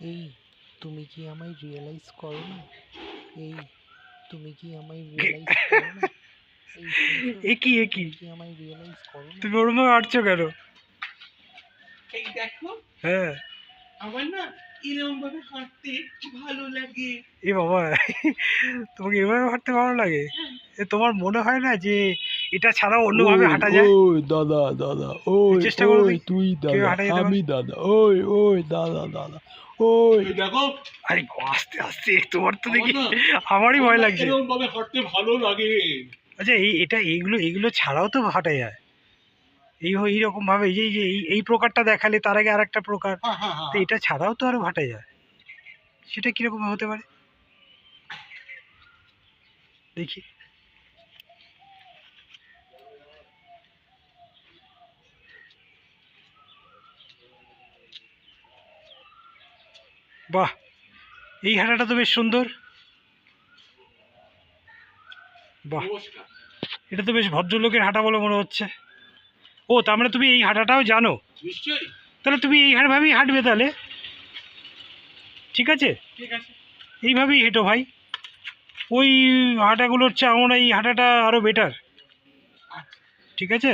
এই তুমি কি আমায় রিয়েলাইজ করো না? এই তুমি কি আমায় রিয়েলাইজ করো না? এই এ কি এ কি তুমি কি আমায় রিয়েলাইজ করো না? তুমি ওরম ভাবে হাঁটছো কেন? এই দেখো হ্যাঁ। আমার না এরকম ভাবে হাঁটতে ভালো লাগে। এ বাবা তোমাকে এভাবে হাঁটতে ভালো লাগে? এ তোমার মনে হয় না যে এটা ছাড়াও অন্যভাবে হাঁটা যায়। ওই দাদা দাদা ওই চেষ্টা করো তুই দাদা? আমি দাদা ওই ওই দাদা দাদা ওই। দেখো। আরে আস্তে আস্তে তোমার তো দেখি আমারই ভয় লাগছে। এরকম ভাবে হাঁটতে ভালো লাগে? আচ্ছা এই এটা এইগুলো এইগুলো ছাড়াও তো হাঁটা যায়। এই এইরকম ভাবে এই যে এই যে এই- এই প্রকারটা দেখালে তার আগে আর একটা প্রকার। হ্যাঁ হ্যাঁ হ্যাঁ তো এটা ছাড়াও তো আরও হাঁটা যায়। সেটা কীরকম হতে পারে? দেখি। বাহ এই হাঁটাটা তো বেশ সুন্দর। বাহ এটা তো বেশ ভদ্রলোকের হাঁটা বলে মনে হচ্ছে। ও তার মানে তুমি এই হাঁটাটাও জানো? তাহলে তুমি এইভাবেই হাঁটবে তাহলে। ঠিক আছে? ঠিক আছে। এইভাবেই হেঁটো ভাই। ওই হাঁটাগুলোর চেয়ে আমার এই হাঁটাটা আরও বেটার আচ্ছা। ঠিক আছে।